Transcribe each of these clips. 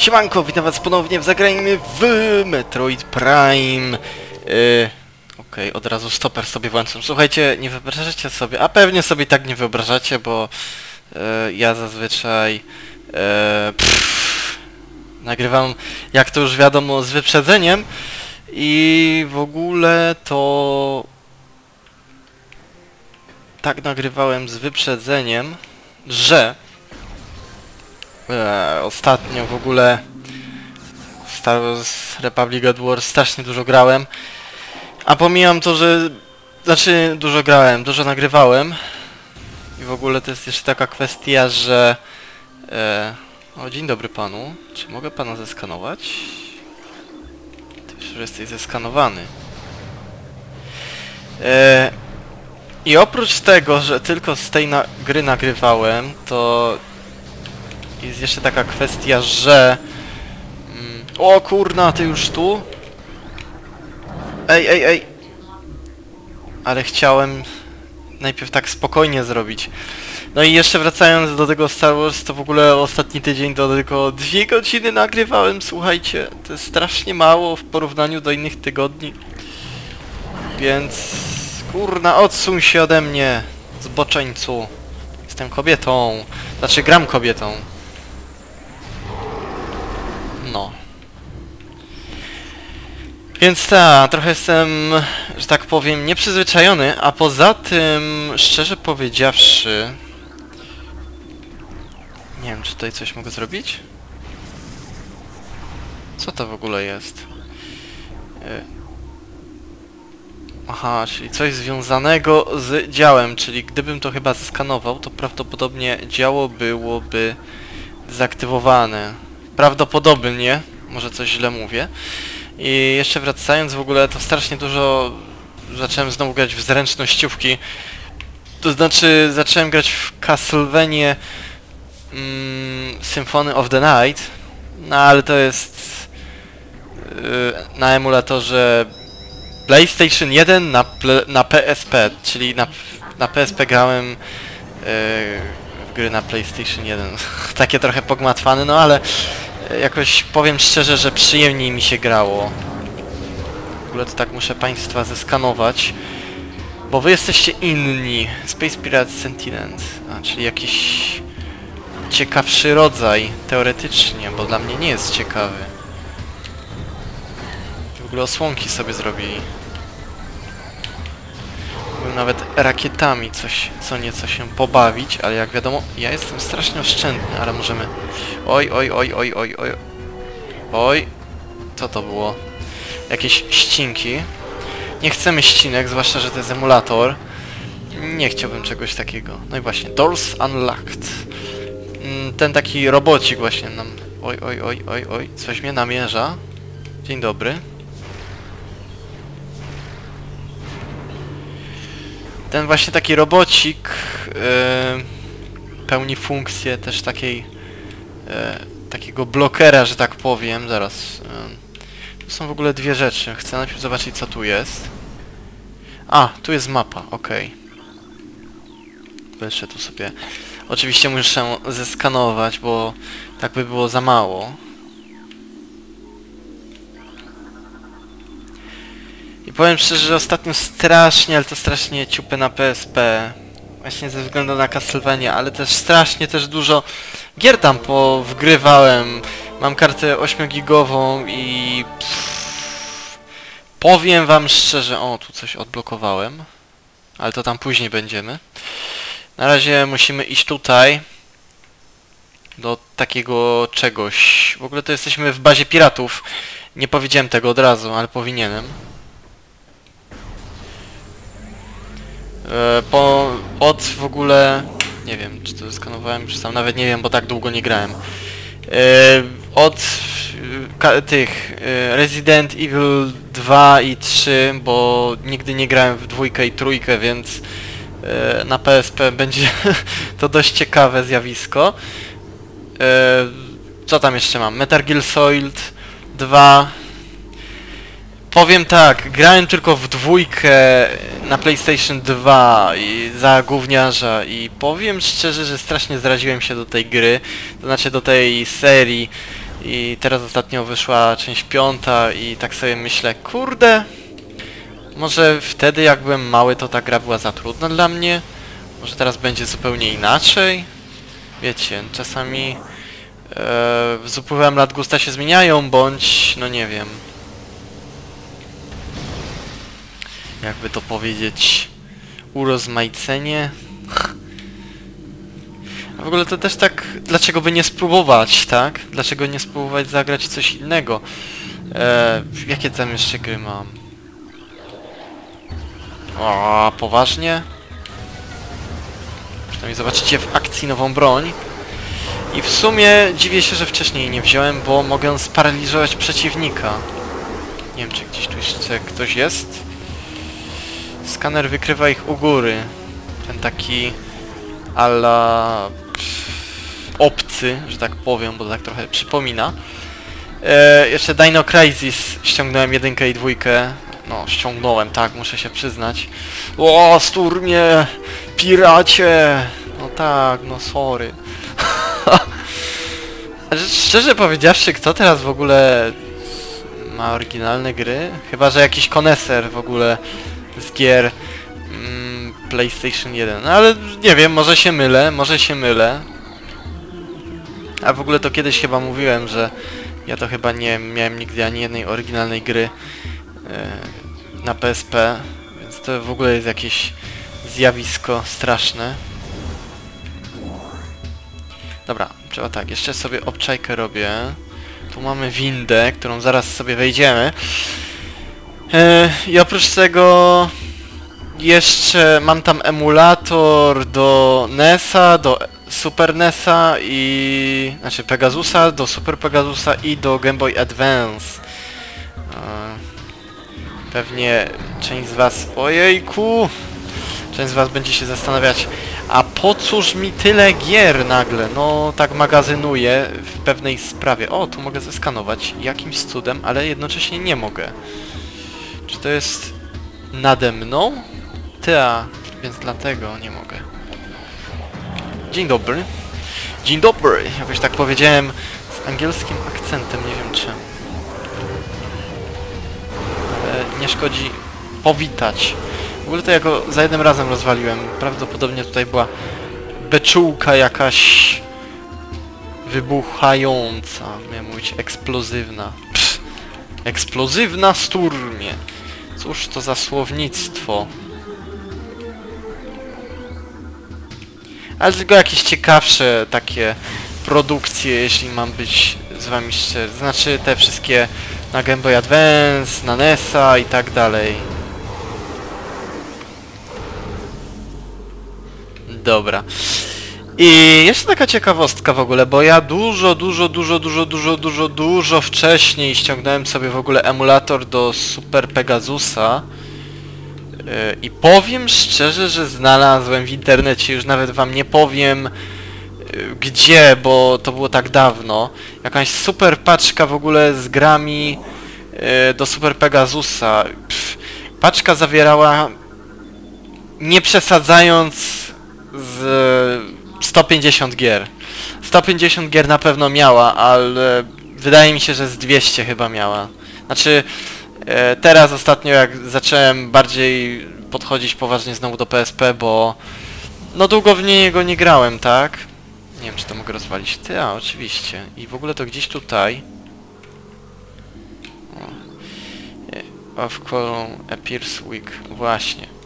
Siemanko, witam was ponownie w Zagrajmy w Metroid Prime. Yy, Okej, od razu stoper sobie włączam. Słuchajcie, nie wyobrażacie sobie, a pewnie sobie tak nie wyobrażacie, bo yy, ja zazwyczaj yy, pff, nagrywam, jak to już wiadomo, z wyprzedzeniem i w ogóle to tak nagrywałem z wyprzedzeniem, że e, ostatnio w ogóle Star Wars Republic at War strasznie dużo grałem. A pomijam to, że... Znaczy, dużo grałem, dużo nagrywałem. I w ogóle to jest jeszcze taka kwestia, że... E, o, dzień dobry panu. Czy mogę pana zeskanować? Ty już jesteś zeskanowany. E, I oprócz tego, że tylko z tej na gry nagrywałem, to jest jeszcze taka kwestia, że... Mm, o kurna, ty już tu? Ej, ej, ej! Ale chciałem najpierw tak spokojnie zrobić. No i jeszcze wracając do tego Star Wars, to w ogóle ostatni tydzień to tylko dwie godziny nagrywałem, słuchajcie. To jest strasznie mało w porównaniu do innych tygodni. Więc... Kurna, odsuń się ode mnie, zboczeńcu. Jestem kobietą. Znaczy, gram kobietą. No. Więc tak, trochę jestem, że tak powiem, nieprzyzwyczajony, a poza tym, szczerze powiedziawszy... Nie wiem, czy tutaj coś mogę zrobić? Co to w ogóle jest? Y- Aha, czyli coś związanego z działem, czyli gdybym to chyba zeskanował, to prawdopodobnie działo byłoby zaktywowane. Prawdopodobnie, może coś źle mówię. I jeszcze wracając w ogóle, to strasznie dużo zacząłem znowu grać w zręcznościówki. To znaczy, zacząłem grać w Castlevania mm, Symphony of the Night, no ale to jest yy, na emulatorze PlayStation 1 na, na PSP, czyli na, na PSP grałem yy, w gry na PlayStation 1. Takie trochę pogmatwane, no ale jakoś powiem szczerze, że przyjemniej mi się grało. W ogóle to tak muszę państwa zeskanować. Bo wy jesteście inni. Space Pirates Sentinels. A, czyli jakiś ciekawszy rodzaj, teoretycznie, bo dla mnie nie jest ciekawy. W ogóle osłonki sobie zrobili. Mógłbym nawet rakietami coś, co nieco się pobawić, ale jak wiadomo, ja jestem strasznie oszczędny, ale możemy... Oj, oj, oj, oj, oj, oj... Oj... Co to było? Jakieś ścinki. Nie chcemy ścinek, zwłaszcza, że to jest emulator. Nie chciałbym czegoś takiego. No i właśnie, doors unlocked. Mm, Ten taki robocik właśnie nam... Oj, oj, oj, oj, oj, coś mnie namierza. Dzień dobry. Ten właśnie taki robocik yy, pełni funkcję też takiej yy, takiego blokera, że tak powiem. Zaraz. Yy, tu są w ogóle dwie rzeczy. Chcę najpierw zobaczyć co tu jest. A, tu jest mapa, okej. Okay. Jeszcze tu sobie... Oczywiście muszę zeskanować, bo tak by było za mało. I powiem szczerze, że ostatnio strasznie, ale to strasznie ciupę na PSP. Właśnie ze względu na Castlevania, ale też strasznie też dużo gier tam powgrywałem. Mam kartę 8-gigową i... Powiem wam szczerze... O, tu coś odblokowałem. Ale to tam później będziemy. Na razie musimy iść tutaj. Do takiego czegoś. W ogóle to jesteśmy w bazie piratów. Nie powiedziałem tego od razu, ale powinienem. E, po, od w ogóle... Nie wiem, czy to skanowałem, czy sam nawet nie wiem, bo tak długo nie grałem. E, od ka, tych e, Resident Evil 2 i 3, bo nigdy nie grałem w dwójkę i trójkę, więc e, na PSP będzie to dość ciekawe zjawisko. E, co tam jeszcze mam? Metal Gear Solid 2, Powiem tak, grałem tylko w dwójkę na PlayStation 2 i za gówniarza i powiem szczerze, że strasznie zraziłem się do tej gry, to znaczy do tej serii I teraz ostatnio wyszła część piąta i tak sobie myślę, kurde, może wtedy jak byłem mały to ta gra była za trudna dla mnie? Może teraz będzie zupełnie inaczej? Wiecie, czasami e, z upływem lat gusta się zmieniają, bądź, no nie wiem, jakby to powiedzieć, urozmaicenie. A w ogóle to też tak, dlaczego by nie spróbować, tak? Dlaczego nie spróbować zagrać coś innego? E, jakie tam jeszcze gry mam? O, poważnie? Przynajmniej zobaczycie w akcji nową broń. I w sumie dziwię się, że wcześniej nie wziąłem, bo mogę sparaliżować przeciwnika. Nie wiem, czy gdzieś tu jeszcze ktoś jest. Skaner wykrywa ich u góry. Ten taki ala obcy, że tak powiem, bo tak trochę przypomina. E, jeszcze Dino Crisis ściągnąłem jedynkę i dwójkę. No, ściągnąłem, tak, muszę się przyznać. O, sturmie! Piracie! No tak, no sorry. Ale Szczerze powiedziawszy, kto teraz w ogóle ma oryginalne gry? Chyba, że jakiś koneser w ogóle z gier mm, PlayStation 1. No ale nie wiem, może się mylę, może się mylę. A w ogóle to kiedyś chyba mówiłem, że ja to chyba nie miałem nigdy ani jednej oryginalnej gry yy, na PSP, więc to w ogóle jest jakieś zjawisko straszne. Dobra, trzeba tak, jeszcze sobie obczajkę robię. Tu mamy windę, którą zaraz sobie wejdziemy. E, I oprócz tego jeszcze mam tam emulator do NESa, do Super NESa i... znaczy Pegasusa, do Super Pegasusa i do Game Boy Advance. E, Pewnie część z was... Ojejku! Część z was będzie się zastanawiać, a po cóż mi tyle gier nagle? No, tak magazynuję w pewnej sprawie. O, tu mogę zeskanować jakimś cudem, ale jednocześnie nie mogę. To jest nade mną? Ta, więc dlatego nie mogę. Dzień dobry. Dzień dobry! Jakoś tak powiedziałem z angielskim akcentem, nie wiem czemu. Ale nie szkodzi powitać. W ogóle to jako za jednym razem rozwaliłem. Prawdopodobnie tutaj była beczułka jakaś wybuchająca. Miałem mówić eksplozywna. Pff, eksplozywna sturmie. Cóż to za słownictwo. Ale tylko jakieś ciekawsze takie produkcje, jeśli mam być z wami szczery. Znaczy te wszystkie na Game Boy Advance, na NESa i tak dalej. Dobra. I jeszcze taka ciekawostka w ogóle, bo ja dużo, dużo, dużo, dużo, dużo, dużo, dużo wcześniej ściągnąłem sobie w ogóle emulator do Super Pegasusa. Yy, I powiem szczerze, że znalazłem w internecie, już nawet wam nie powiem yy, gdzie, bo to było tak dawno, jakaś super paczka w ogóle z grami yy, do Super Pegasusa. Pff, paczka zawierała, nie przesadzając, z 150 gier. 150 gier na pewno miała, ale wydaje mi się, że z 200 chyba miała. Znaczy, e, teraz ostatnio jak zacząłem bardziej podchodzić poważnie znowu do PSP, bo no długo w niego nie grałem, tak? Nie wiem, czy to mogę rozwalić. Ty, a oczywiście. I w ogóle to gdzieś tutaj... O. Of column appears weak. Właśnie.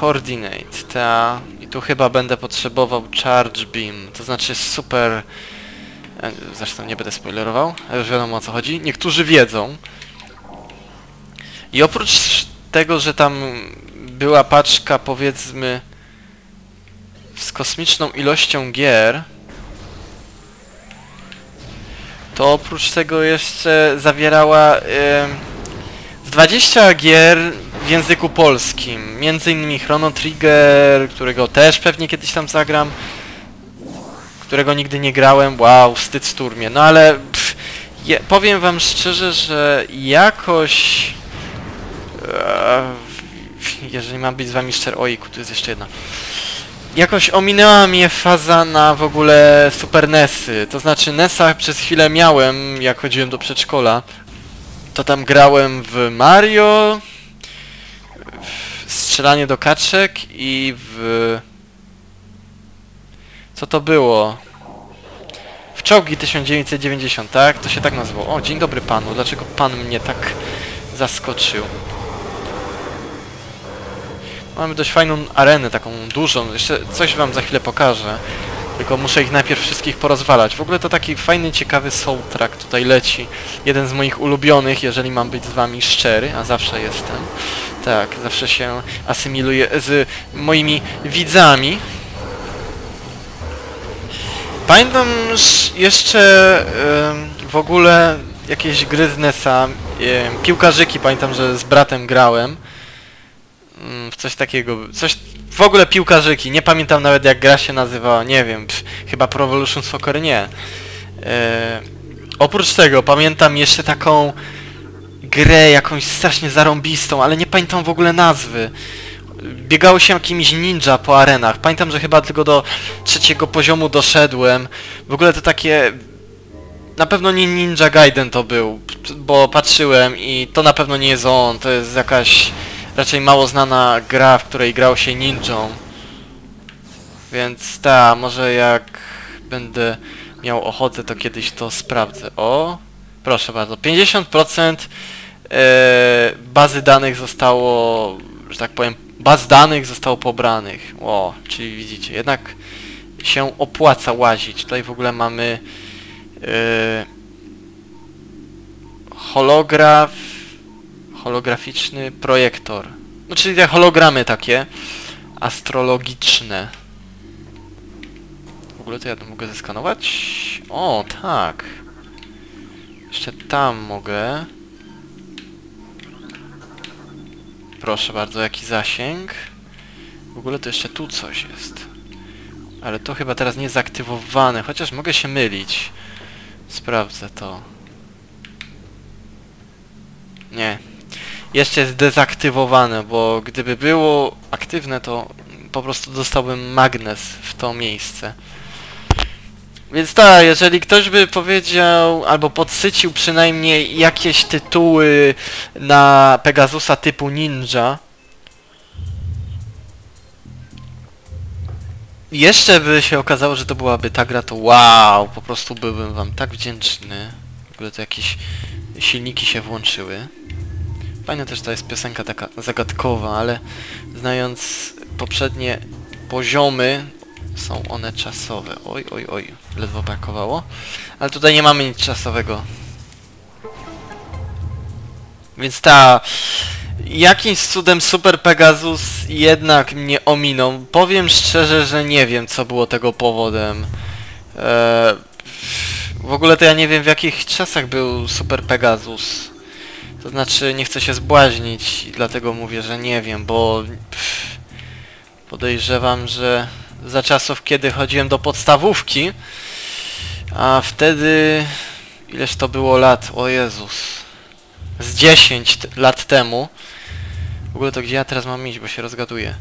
Coordinate, ta... I tu chyba będę potrzebował Charge Beam, to znaczy super... e, Zresztą nie będę spoilerował, już wiadomo o co chodzi. Niektórzy wiedzą. I oprócz tego, że tam była paczka powiedzmy z kosmiczną ilością gier, to oprócz tego jeszcze zawierała em, z 20 gier w języku polskim. Między innymi Chrono Trigger, którego też pewnie kiedyś tam zagram. Którego nigdy nie grałem. Wow, wstyd sturmie. No ale pff, je, powiem wam szczerze, że jakoś... E, jeżeli mam być z wami szczery... Ojku, tu jest jeszcze jedna. jakoś ominęła mnie faza na w ogóle Super NESy. To znaczy NESa przez chwilę miałem, jak chodziłem do przedszkola. To tam grałem w Mario, w strzelanie do kaczek i w... Co to było? W czołgi 1990, tak? To się tak nazywało. O, dzień dobry panu. Dlaczego pan mnie tak zaskoczył? Mamy dość fajną arenę, taką dużą. Jeszcze coś wam za chwilę pokażę. Tylko muszę ich najpierw wszystkich porozwalać. W ogóle to taki fajny, ciekawy soundtrack tutaj leci. Jeden z moich ulubionych, jeżeli mam być z wami szczery, a zawsze jestem. Tak, zawsze się asymiluję z moimi widzami. Pamiętam sz- jeszcze w ogóle jakieś gry z em, piłkarzyki, pamiętam, że z bratem grałem. Mm, w coś takiego, coś, w ogóle piłkarzyki, nie pamiętam nawet jak gra się nazywała, nie wiem, pff, chyba Pro Evolution Soccer nie. E, oprócz tego pamiętam jeszcze taką grę jakąś strasznie zarąbistą, ale nie pamiętam w ogóle nazwy. Biegało się jakimiś ninja po arenach. Pamiętam, że chyba tylko do trzeciego poziomu doszedłem. W ogóle to takie... Na pewno nie Ninja Gaiden to był, bo patrzyłem i to na pewno nie jest on, to jest jakaś raczej mało znana gra, w której grał się ninją. Więc ta, może jak będę miał ochotę, to kiedyś to sprawdzę. O, proszę bardzo, 50% e, bazy danych zostało, że tak powiem, baz danych zostało pobranych. O, czyli widzicie, jednak się opłaca łazić. Tutaj w ogóle mamy e, holograf holograficzny projektor. No czyli te hologramy takie astrologiczne. W ogóle to ja to mogę zeskanować? O, tak. Jeszcze tam mogę. Proszę bardzo, jaki zasięg. W ogóle to jeszcze tu coś jest. Ale to chyba teraz nie jest aktywowane, chociaż mogę się mylić. Sprawdzę to. Nie, jeszcze jest dezaktywowane, bo gdyby było aktywne, to po prostu dostałbym magnes w to miejsce. Więc tak, jeżeli ktoś by powiedział, albo podsycił przynajmniej jakieś tytuły na Pegasusa typu Ninja, jeszcze by się okazało, że to byłaby ta gra, to wow, po prostu byłbym wam tak wdzięczny. W ogóle to jakieś silniki się włączyły. Fajna też to jest piosenka taka zagadkowa, ale znając poprzednie poziomy, są one czasowe. Oj, oj, oj, ledwo brakowało. Ale tutaj nie mamy nic czasowego. Więc ta... Jakimś cudem Super Pegasus jednak mnie ominął. Powiem szczerze, że nie wiem, co było tego powodem. Eee, w ogóle to ja nie wiem, w jakich czasach był Super Pegasus. To znaczy, nie chcę się zbłaźnić, dlatego mówię, że nie wiem, bo pff, podejrzewam, że za czasów, kiedy chodziłem do podstawówki, a wtedy... Ileż to było lat? O Jezus. Z 10 t- lat temu. W ogóle to gdzie ja teraz mam iść, bo się rozgaduję.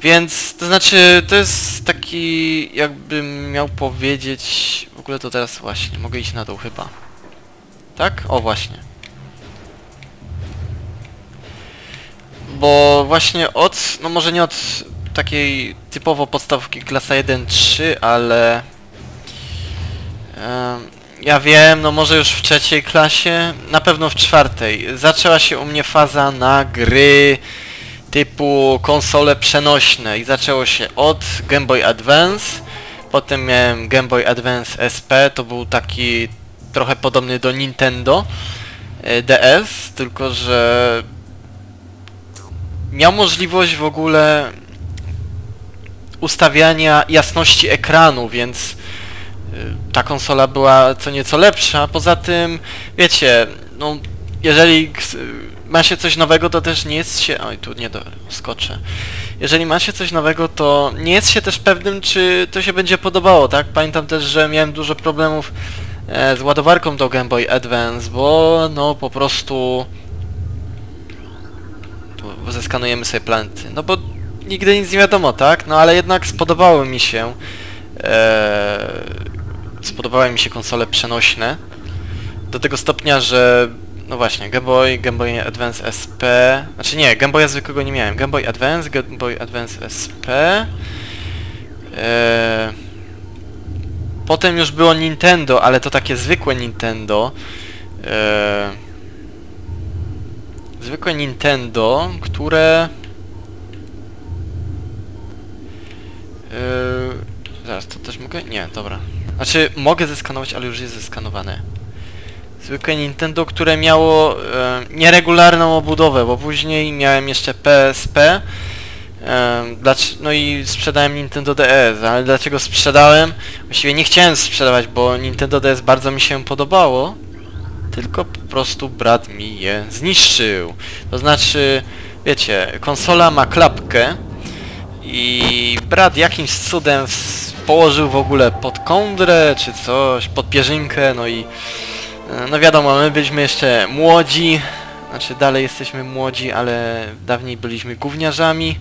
Więc, to znaczy, to jest taki, jakbym miał powiedzieć... W ogóle to teraz właśnie, mogę iść na dół chyba. Tak? O, właśnie. Bo właśnie od, no może nie od takiej typowo podstawówki klasa 1-3, ale... ja wiem, no może już w trzeciej klasie, na pewno w czwartej. Zaczęła się u mnie faza na gry typu konsole przenośne i zaczęło się od Game Boy Advance, potem miałem Game Boy Advance SP, to był taki trochę podobny do Nintendo e, DS, tylko że miał możliwość w ogóle ustawiania jasności ekranu, więc y, ta konsola była co nieco lepsza. Poza tym, wiecie, no jeżeli ks- ma się coś nowego, to też nie jest się... Oj, tu nie do... skoczę. Jeżeli ma się coś nowego, to nie jest się też pewnym, czy to się będzie podobało, tak? Pamiętam też, że miałem dużo problemów e, z ładowarką do Game Boy Advance, bo no po prostu... Tu zeskanujemy sobie planety. No bo nigdy nic nie wiadomo, tak? No ale jednak spodobały mi się e, spodobały mi się konsole przenośne do tego stopnia, że no właśnie, Game Boy, Game Boy Advance SP, znaczy nie, Game Boya zwykłego nie miałem, Game Boy Advance, Game Boy Advance SP, e, potem już było Nintendo, ale to takie zwykłe Nintendo, e, zwykłe Nintendo, które Yy, zaraz, to też mogę? Nie, dobra. Znaczy, mogę zeskanować, ale już jest zeskanowane. Zwykłe Nintendo, które miało e, nieregularną obudowę, bo później miałem jeszcze PSP. Dlac- no i sprzedałem Nintendo DS, ale dlaczego sprzedałem? Właściwie nie chciałem sprzedawać, bo Nintendo DS bardzo mi się podobało. Tylko po prostu brat mi je zniszczył. To znaczy, wiecie, konsola ma klapkę, i brat jakimś cudem położył w ogóle pod kądrę czy coś, pod pierzynkę, no i e, no wiadomo, my byliśmy jeszcze młodzi, znaczy dalej jesteśmy młodzi, ale dawniej byliśmy gówniarzami.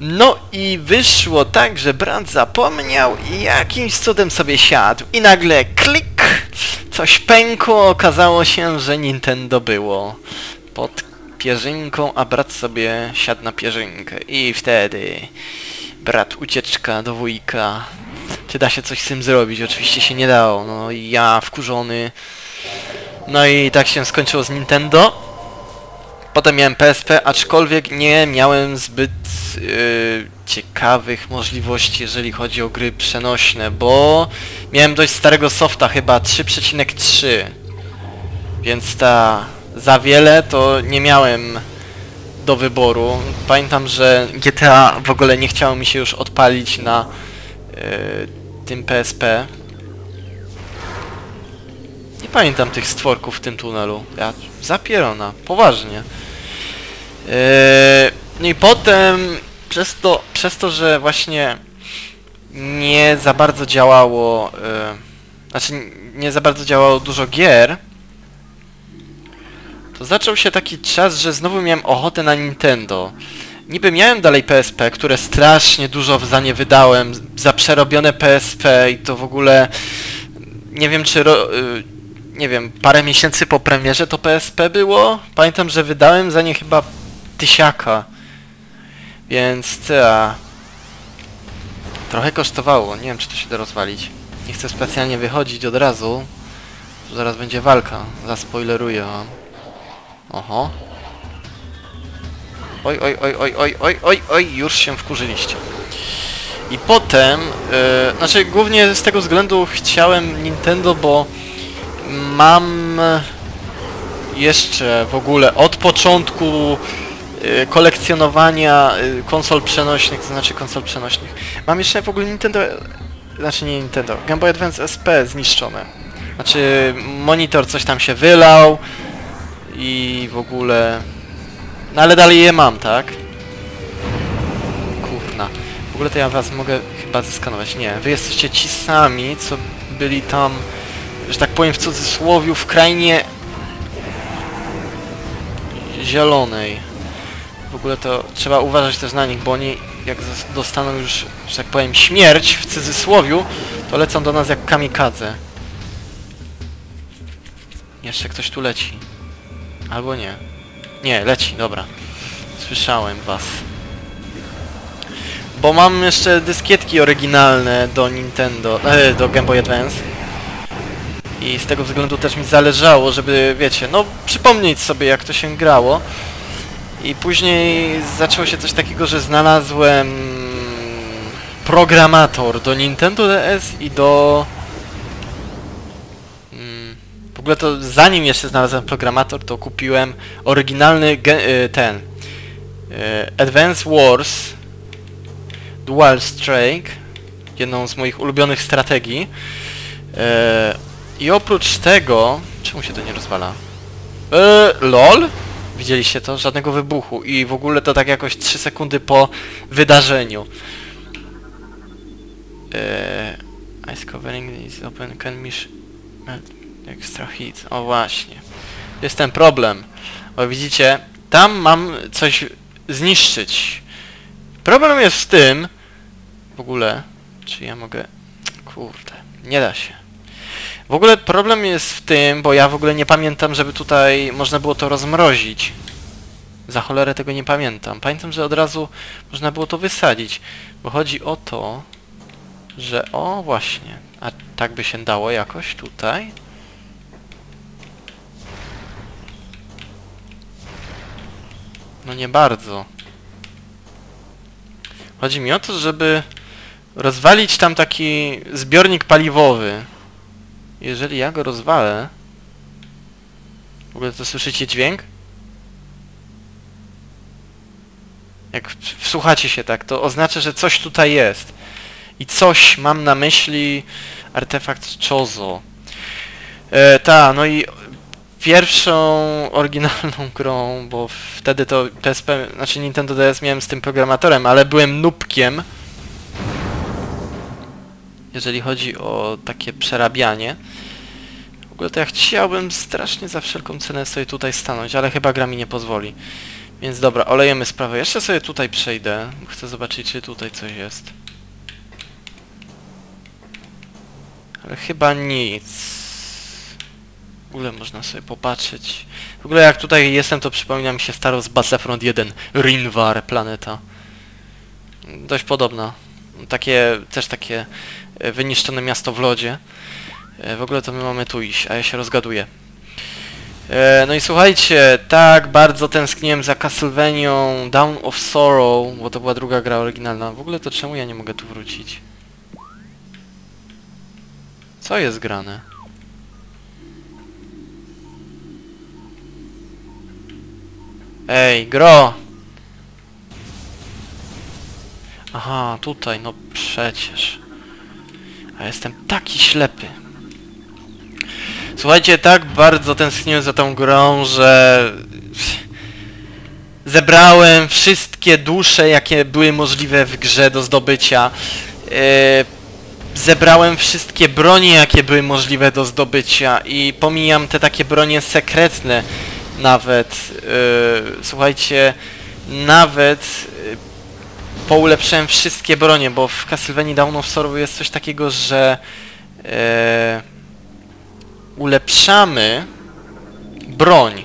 No i wyszło tak, że brat zapomniał i jakimś cudem sobie siadł i nagle klik, coś pękło, okazało się, że Nintendo było pod pierzynką, a brat sobie siadł na pierzynkę. I wtedy brat ucieczka do wujka. Czy da się coś z tym zrobić? Oczywiście się nie dało. No i ja wkurzony. No i tak się skończyło z Nintendo. Potem miałem PSP, aczkolwiek nie miałem zbyt yy, ciekawych możliwości, jeżeli chodzi o gry przenośne, bo miałem dość starego softa, chyba 3,3. Więc ta za wiele to nie miałem do wyboru. Pamiętam, że GTA w ogóle nie chciało mi się już odpalić na yy, tym PSP. Nie pamiętam tych stworków w tym tunelu. Ja zapierona, poważnie. Yy, no i potem przez to, przez to, że właśnie nie za bardzo działało, yy, znaczy nie za bardzo działało dużo gier, zaczął się taki czas, że znowu miałem ochotę na Nintendo. Niby miałem dalej PSP, które strasznie dużo za nie wydałem, za przerobione PSP i to w ogóle... Nie wiem czy... Ro, y, nie wiem, parę miesięcy po premierze to PSP było. Pamiętam, że wydałem za nie chyba tysiaka. Więc ta... Trochę kosztowało, nie wiem czy to się da rozwalić. Nie chcę specjalnie wychodzić od razu. Zaraz będzie walka, zaspoileruję wam. Oho. Oj, oj, oj, oj, oj, oj, oj, oj, już się wkurzyliście. I potem, yy, znaczy głównie z tego względu chciałem Nintendo, bo mam jeszcze w ogóle od początku yy, kolekcjonowania yy, konsol przenośnych, to znaczy konsol przenośnych. Mam jeszcze w ogóle Nintendo, znaczy nie Nintendo, Game Boy Advance SP zniszczone. Znaczy monitor coś tam się wylał, i w ogóle... No ale dalej je mam, tak? Kurna. W ogóle to ja was mogę chyba zeskanować. Nie, wy jesteście ci sami, co byli tam, że tak powiem w cudzysłowiu, w krainie zielonej. W ogóle to trzeba uważać też na nich, bo oni jak dostaną już, że tak powiem, śmierć w cudzysłowiu, to lecą do nas jak kamikadze. Jeszcze ktoś tu leci. Albo nie. Nie, leci, dobra. Słyszałem was. Bo mam jeszcze dyskietki oryginalne do Nintendo, e, do Game Boy Advance. I z tego względu też mi zależało, żeby, wiecie, no przypomnieć sobie jak to się grało. I później zaczęło się coś takiego, że znalazłem programator do Nintendo DS i do ogóle to zanim jeszcze znalazłem programator, to kupiłem oryginalny y, ten y, Advance Wars Dual Strike, jedną z moich ulubionych strategii. Y, I oprócz tego... Czemu się to nie rozwala? LOL? Widzieliście to? Żadnego wybuchu. I w ogóle to tak jakoś 3 sekundy po wydarzeniu. Ice covering is open can miss Extra hit. O właśnie. Jest ten problem. Bo widzicie, tam mam coś zniszczyć. Problem jest w tym... W ogóle... Czy ja mogę... Kurde, nie da się. W ogóle problem jest w tym, bo ja w ogóle nie pamiętam, żeby tutaj można było to rozmrozić. Za cholerę tego nie pamiętam. Pamiętam, że od razu można było to wysadzić. Bo chodzi o to, że... O, właśnie. A tak by się dało jakoś tutaj? No nie bardzo. Chodzi mi o to, żeby rozwalić tam taki zbiornik paliwowy. Jeżeli ja go rozwalę... W ogóle to słyszycie dźwięk? Jak wsłuchacie się tak, to oznacza, że coś tutaj jest. I coś mam na myśli artefakt Chozo. E, ta, no i pierwszą oryginalną grą, bo wtedy to PSP, znaczy Nintendo DS miałem z tym programatorem, ale byłem nubkiem. Jeżeli chodzi o takie przerabianie. W ogóle to ja chciałbym strasznie za wszelką cenę sobie tutaj stanąć, ale chyba gra mi nie pozwoli. Więc dobra, olejemy sprawę. Jeszcze sobie tutaj przejdę. Chcę zobaczyć, czy tutaj coś jest. Ale chyba nic. W ogóle można sobie popatrzeć. W ogóle jak tutaj jestem, to przypomina mi się staro z Battlefront 1. Rinvar planeta. Dość podobna. Takie, też takie e, wyniszczone miasto w lodzie. E, W ogóle to my mamy tu iść, a ja się rozgaduję. E, No i słuchajcie, tak bardzo tęskniłem za Castlevanią Down of Sorrow, bo to była druga gra oryginalna. W ogóle to czemu ja nie mogę tu wrócić? Co jest grane? Ej, gro! Aha, tutaj, no przecież. A jestem taki ślepy. Słuchajcie, tak bardzo tęskniłem za tą grą, że... Zebrałem wszystkie dusze, jakie były możliwe w grze do zdobycia. Yy, zebrałem wszystkie bronie, jakie były możliwe do zdobycia i pomijam te takie bronie sekretne nawet. Yy, słuchajcie, nawet yy, poulepszyłem wszystkie bronie, bo w Castlevanii Dawn of Sorrow jest coś takiego, że yy, ulepszamy broń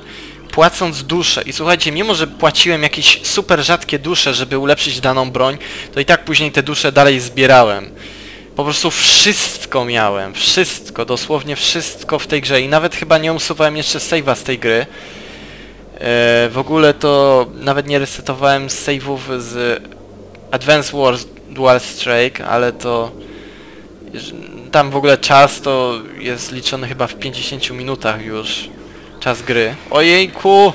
płacąc duszę i słuchajcie, mimo że płaciłem jakieś super rzadkie dusze, żeby ulepszyć daną broń, to i tak później te dusze dalej zbierałem. Po prostu wszystko miałem, wszystko, dosłownie wszystko w tej grze i nawet chyba nie usuwałem jeszcze save'a z tej gry. E, w ogóle to nawet nie resetowałem save'ów z Advance Wars Dual Strike, ale to tam w ogóle czas to jest liczony chyba w 50 minutach już. Czas gry. Ojejku!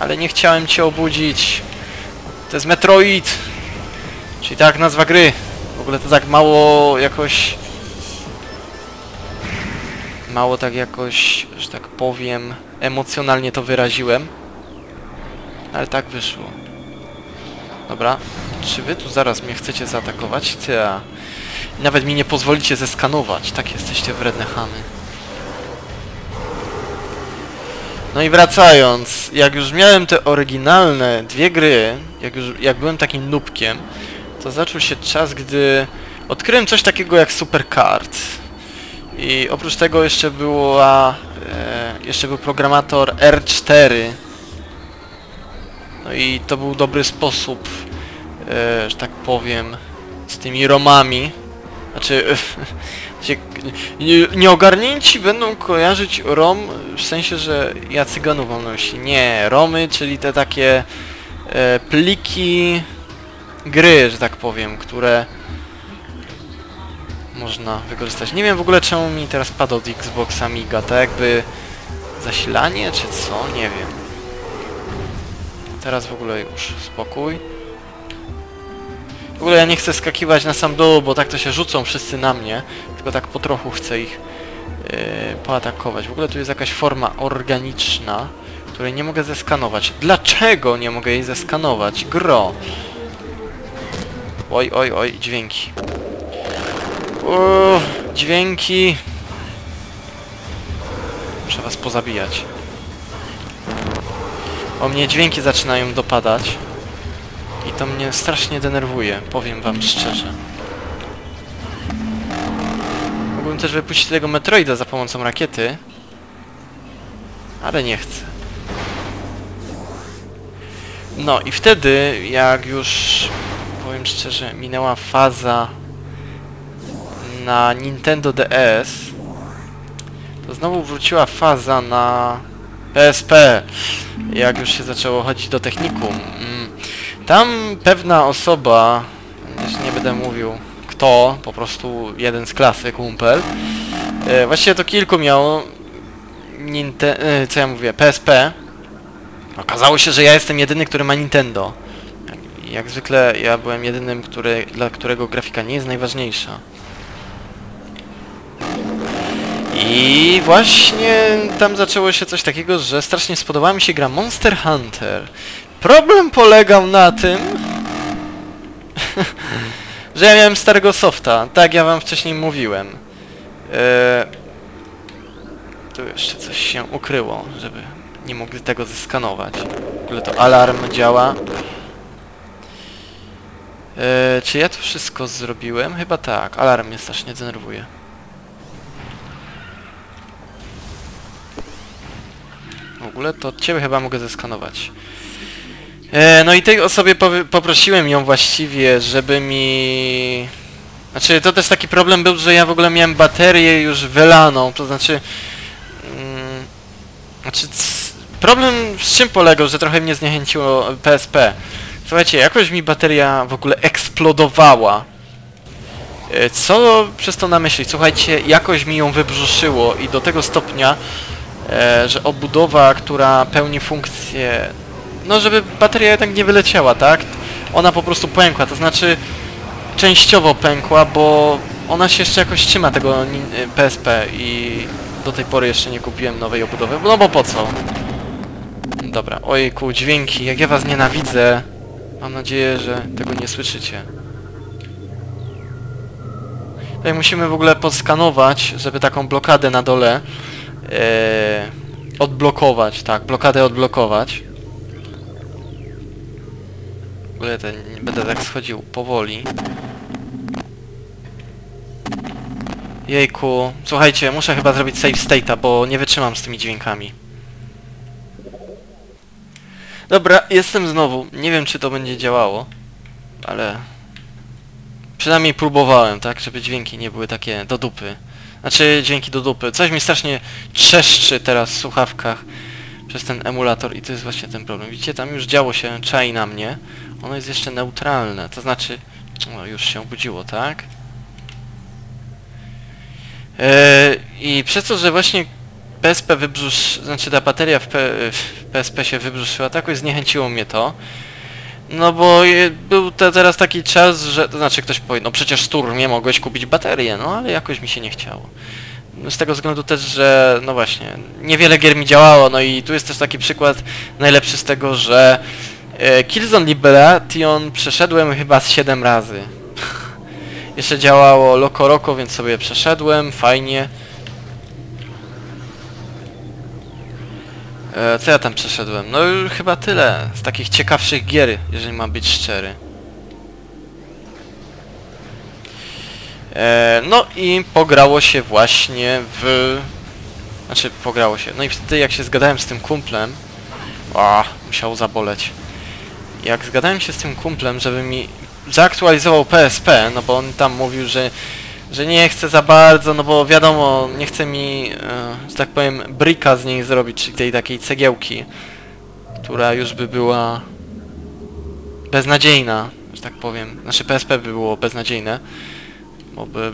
Ale nie chciałem cię obudzić. To jest Metroid! Czyli tak nazwa gry. W ogóle to tak mało jakoś... Mało tak jakoś, że tak powiem, emocjonalnie to wyraziłem. Ale tak wyszło. Dobra. Czy wy tu zaraz mnie chcecie zaatakować? Ty, a... Nawet mi nie pozwolicie zeskanować. Tak jesteście wredne chamy. No i wracając, jak już miałem te oryginalne dwie gry, jak już jak byłem takim nubkiem, to zaczął się czas, gdy odkryłem coś takiego jak Supercard. I oprócz tego jeszcze była, jeszcze był programator R4. No i to był dobry sposób, e, że tak powiem, z tymi romami. Znaczy, się, nie, nieogarnięci będą kojarzyć rom w sensie, że ja cyganów mam na myśli. Nie, romy, czyli te takie e, pliki gry, że tak powiem, które można wykorzystać. Nie wiem w ogóle czemu mi teraz pada od Xboxa Amiga, tak jakby zasilanie czy co? Nie wiem. Teraz w ogóle już spokój. W ogóle ja nie chcę skakiwać na sam dół, bo tak to się rzucą wszyscy na mnie. Tylko tak po trochu chcę ich yy, poatakować. W ogóle tu jest jakaś forma organiczna, której nie mogę zeskanować. Dlaczego nie mogę jej zeskanować? Gro! Oj, oj, oj, dźwięki. Uuu, dźwięki. Muszę was pozabijać. O mnie dźwięki zaczynają dopadać. I to mnie strasznie denerwuje, powiem wam szczerze. Mógłbym też wypuścić tego Metroida za pomocą rakiety. Ale nie chcę. No i wtedy, jak już powiem szczerze, minęła faza na Nintendo DS, to znowu wróciła faza na PSP, jak już się zaczęło chodzić do technikum. Mm, Tam pewna osoba, jeszcze nie będę mówił kto, po prostu jeden z klasy, kumpel, e, właściwie to kilku miało Ninte e, co ja mówię, PSP. Okazało się, że ja jestem jedyny, który ma Nintendo. Jak, zwykle ja byłem jedynym, który, dla którego grafika nie jest najważniejsza. I właśnie tam zaczęło się coś takiego, że strasznie spodobała mi się gra Monster Hunter. Problem polegał na tym, że ja miałem starego softa. Tak, ja wam wcześniej mówiłem. Eee, tu jeszcze coś się ukryło, żeby nie mogli tego zeskanować. W ogóle to alarm działa. Eee, czy ja to wszystko zrobiłem? Chyba tak. Alarm mnie strasznie denerwuje. W ogóle to ciebie chyba mogę zeskanować. E, no i tej osobie poprosiłem ją właściwie, żeby mi... Znaczy to też taki problem był, że ja w ogóle miałem baterię już wylaną, to znaczy... Mm, znaczy problem z czym polegał, że trochę mnie zniechęciło PSP. Słuchajcie, jakoś mi bateria w ogóle eksplodowała. E, Co przez to na myśli? Słuchajcie, jakoś mi ją wybrzuszyło i do tego stopnia, że obudowa, która pełni funkcję, no żeby bateria jednak nie wyleciała, tak? Ona po prostu pękła, to znaczy częściowo pękła, bo ona się jeszcze jakoś trzyma tego nin- e, PSP i do tej pory jeszcze nie kupiłem nowej obudowy, no bo po co? Dobra, ojku, dźwięki, jak ja was nienawidzę. Mam nadzieję, że tego nie słyszycie. Tutaj musimy w ogóle podskanować, żeby taką blokadę na dole e, odblokować, tak, blokadę odblokować. W ogóle ten, będę tak schodził powoli. Jejku, słuchajcie, muszę chyba zrobić save state'a, bo nie wytrzymam z tymi dźwiękami. Dobra, jestem znowu. Nie wiem, czy to będzie działało, ale... Przynajmniej próbowałem, tak, żeby dźwięki nie były takie do dupy. Znaczy, dźwięki do dupy. Coś mi strasznie trzeszczy teraz w słuchawkach przez ten emulator i to jest właśnie ten problem. Widzicie, tam już działo się czai na mnie. Ono jest jeszcze neutralne, to znaczy... No, już się obudziło, tak? Eee, I przez to, że właśnie PSP wybrzusz... Znaczy ta bateria w, P, w PSP się wybrzuszyła, tak jakoś zniechęciło mnie to. No bo był te, teraz taki czas, że... To znaczy ktoś powie, no przecież z Turmie mogłeś kupić baterię, no ale jakoś mi się nie chciało. Z tego względu też, że no właśnie, niewiele gier mi działało, no i tu jest też taki przykład najlepszy z tego, że e, Killzone Liberation przeszedłem chyba z 7 razy. Jeszcze działało Loco Roco, więc sobie przeszedłem, fajnie. E, co ja tam przeszedłem? No chyba tyle z takich ciekawszych gier, jeżeli mam być szczery. E, no i pograło się właśnie w... Znaczy pograło się. No i wtedy jak się zgadałem z tym kumplem... A, musiało zaboleć. Jak zgadałem się z tym kumplem, żeby mi zaktualizował PSP, no bo on tam mówił, że że nie chce za bardzo, no bo wiadomo, nie chce mi, e, że tak powiem, brika z niej zrobić, czyli tej takiej cegiełki, która już by była beznadziejna, że tak powiem. Znaczy PSP by było beznadziejne, bo by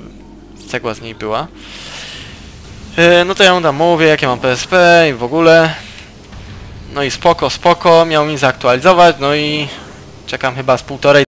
cegła z niej była. E, no to ja mu tam mówię, jakie mam PSP i w ogóle. No i spoko, spoko, miał mi zaktualizować, no i czekam chyba z półtorej